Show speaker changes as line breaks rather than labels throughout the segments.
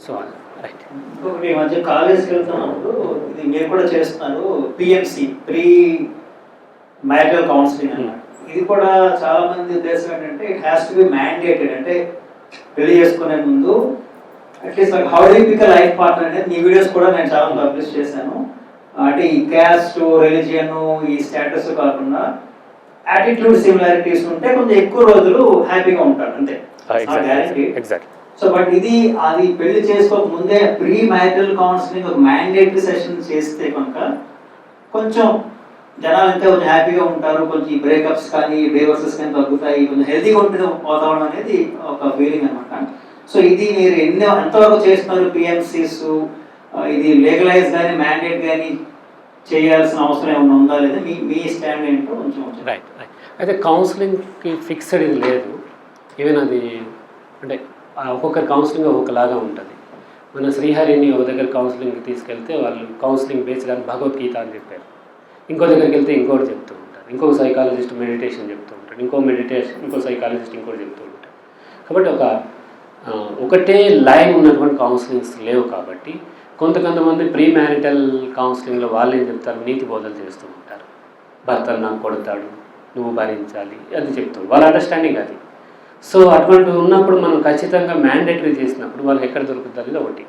So right
ఈ మధ్య కాలేజ్కి వెళ్తున్నప్పుడు ఇది మీరు కూడా చేస్తున్నారు పిఎంసి ప్రీ మ్యారిటల్ కౌన్సిలింగ్ అన్నమాట ఇది కూడా చాలా మంది ఉద్దేశం ఏంటంటే it has to be mandated అంటే పెళ్ళి చేసుకునే ముందు at least like how do pick life partner అనేది మీ వీడియోస్ కూడా నేను చాలా పబ్లిష్ చేశాను. అంటే ఈ క్యాస్ట్ రిలీజియన్ ఈ స్టేటస్ కాకుండా యాటిట్యూడ్ సిమిలారిటీస్ ఉంటే కొంచెం ఎక్కువ రోజులు హ్యాపీగా ఉంటారు అంతే. గ్యారంటీ
ఎగ్జాక్ట్
సో బట్ ఇది అది పెళ్ళి చేసుకోక ముందే ప్రీ మ్యారిటల్ కౌన్సిలింగ్ ఒక మ్యాండేటరీ సెషన్ చేస్తే కనుక కొంచెం జనాలు అంతే కొంచెం హ్యాపీగా ఉంటారు. కొంచెం బ్రేకప్స్ కానీ డివోర్సెస్ కానీ తగ్గుతాయి. కొంచెం హెల్తీగా ఉంటుంది వాతావరణం అనేది ఒక ఫీలింగ్ అనమాట సో ఇది మీరు ఎన్ని ఎంతవరకు చేస్తున్నారు పిఎంసీస్ uh, ఇది లీగలైజ్ కానీ మ్యాండేట్ కానీ చేయాల్సిన అవసరం ఏమైనా ఉందా? లేదా మీ మీ స్టాండ్ ఏంటో కొంచెం
రైట్ రైట్ అయితే కౌన్సిలింగ్కి ఫిక్స్డ్ ఇది లేదు. ఈవెన్ అది అంటే ఒక్కొక్కరి కౌన్సిలింగ్ ఒక్కొక్కలాగా ఉంటుంది. మన శ్రీహరిని ఒక దగ్గర కౌన్సిలింగ్కి తీసుకెళ్తే వాళ్ళు కౌన్సిలింగ్ బేస్ కానీ భగవద్గీత అని చెప్పారు. ఇంకో దగ్గరికి వెళ్తే ఇంకోటి చెప్తూ ఉంటారు. ఇంకో సైకాలజిస్ట్ మెడిటేషన్ చెప్తూ ఉంటాడు ఇంకో మెడిటేషన్ ఇంకో సైకాలజిస్ట్ ఇంకోటి చెప్తూ ఉంటారు. కాబట్టి ఒక ఒకటే లైన్ ఉన్నటువంటి కౌన్సిలింగ్స్ లేవు కాబట్టి కొంత కొంతమంది ప్రీ మ్యారిటల్ కౌన్సిలింగ్లో వాళ్ళు ఏం చెప్తారు? నీతి బోధలు చేస్తూ ఉంటారు. భర్తలు నాకు కొడతాడు నువ్వు భరించాలి అది చెప్తాడు వాళ్ళ అండర్స్టాండింగ్ అది. సో అటువంటి ఉన్నప్పుడు మనం ఖచ్చితంగా మ్యాండేటరీ చేసినప్పుడు వాళ్ళకి ఎక్కడ దొరుకుతుంది ఒకటి.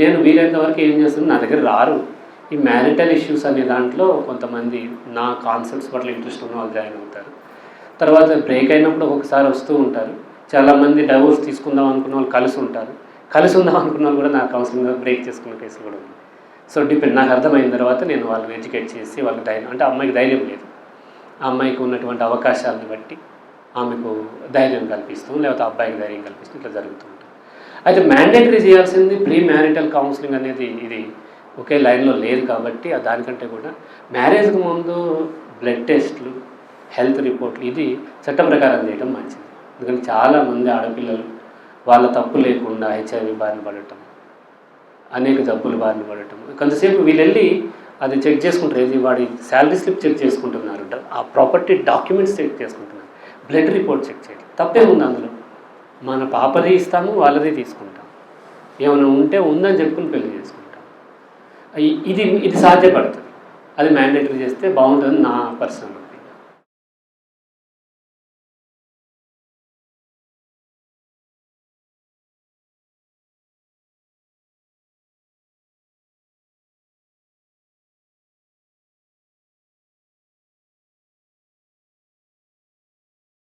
నేను వీలైనంత వరకు ఏం చేస్తున్నాను నా దగ్గర రారు. ఈ మ్యారిటల్ ఇష్యూస్ అనే దాంట్లో కొంతమంది నా కాన్సెప్ట్స్ పట్ల ఇంట్రెస్ట్ ఉన్న వాళ్ళు జాయిన్ అవుతారు. తర్వాత బ్రేక్ అయినప్పుడు ఒకసారి వస్తూ ఉంటారు. చాలామంది డైవోర్స్ తీసుకుందాం అనుకున్న వాళ్ళు కలిసి ఉంటారు. కలిసి ఉందాం అనుకున్న వాళ్ళు కూడా నా కౌన్సిలింగ్ బ్రేక్ చేసుకున్న కేసులు కూడా ఉంది. సో డిపెండ్ నాకు అర్థమైన తర్వాత నేను వాళ్ళని ఎడ్యుకేట్ చేసి వాళ్ళకి ధైర్యం అంటే అమ్మాయికి ధైర్యం లేదు. ఆ అమ్మాయికి ఉన్నటువంటి అవకాశాలను బట్టి ఆమెకు ధైర్యం కల్పిస్తాం లేకపోతే అబ్బాయికి ధైర్యం కల్పిస్తాం ఇట్లా జరుగుతూ ఉంటుంది. అయితే మ్యాండేటరీ చేయాల్సింది ప్రీ మ్యారిటల్ కౌన్సిలింగ్ అనేది ఇది ఒకే లైన్లో లేదు కాబట్టి దానికంటే కూడా మ్యారేజ్కి ముందు బ్లడ్ టెస్ట్లు హెల్త్ రిపోర్ట్లు ఇది చట్టం ప్రకారం చేయడం మంచిది. ఎందుకంటే చాలామంది ఆడపిల్లలు వాళ్ళ తప్పు లేకుండా హెచ్ఐవి బారిన పడటం అనేక జబ్బులు బారిన పడటం. కొంతసేపు వీళ్ళు వెళ్ళి అది చెక్ చేసుకుంటారు. ఏది వాడి శాలరీ స్లిప్ చెక్ చేసుకుంటున్నారు ఆ ప్రాపర్టీ డాక్యుమెంట్స్ చెక్ చేసుకుంటున్నారు. బ్లడ్ రిపోర్ట్ చెక్ చేయాలి. తప్పే ఉంది అందులో. మన పాపది ఇస్తాము వాళ్ళది తీసుకుంటాం. ఏమైనా ఉంటే ఉందని చెప్పుకుని పెళ్ళి చేసుకుంటాం. ఇది ఇది సాధ్యపడుతుంది. అది మ్యాండేటరీ చేస్తే బాగుంటుంది నా పర్సనల్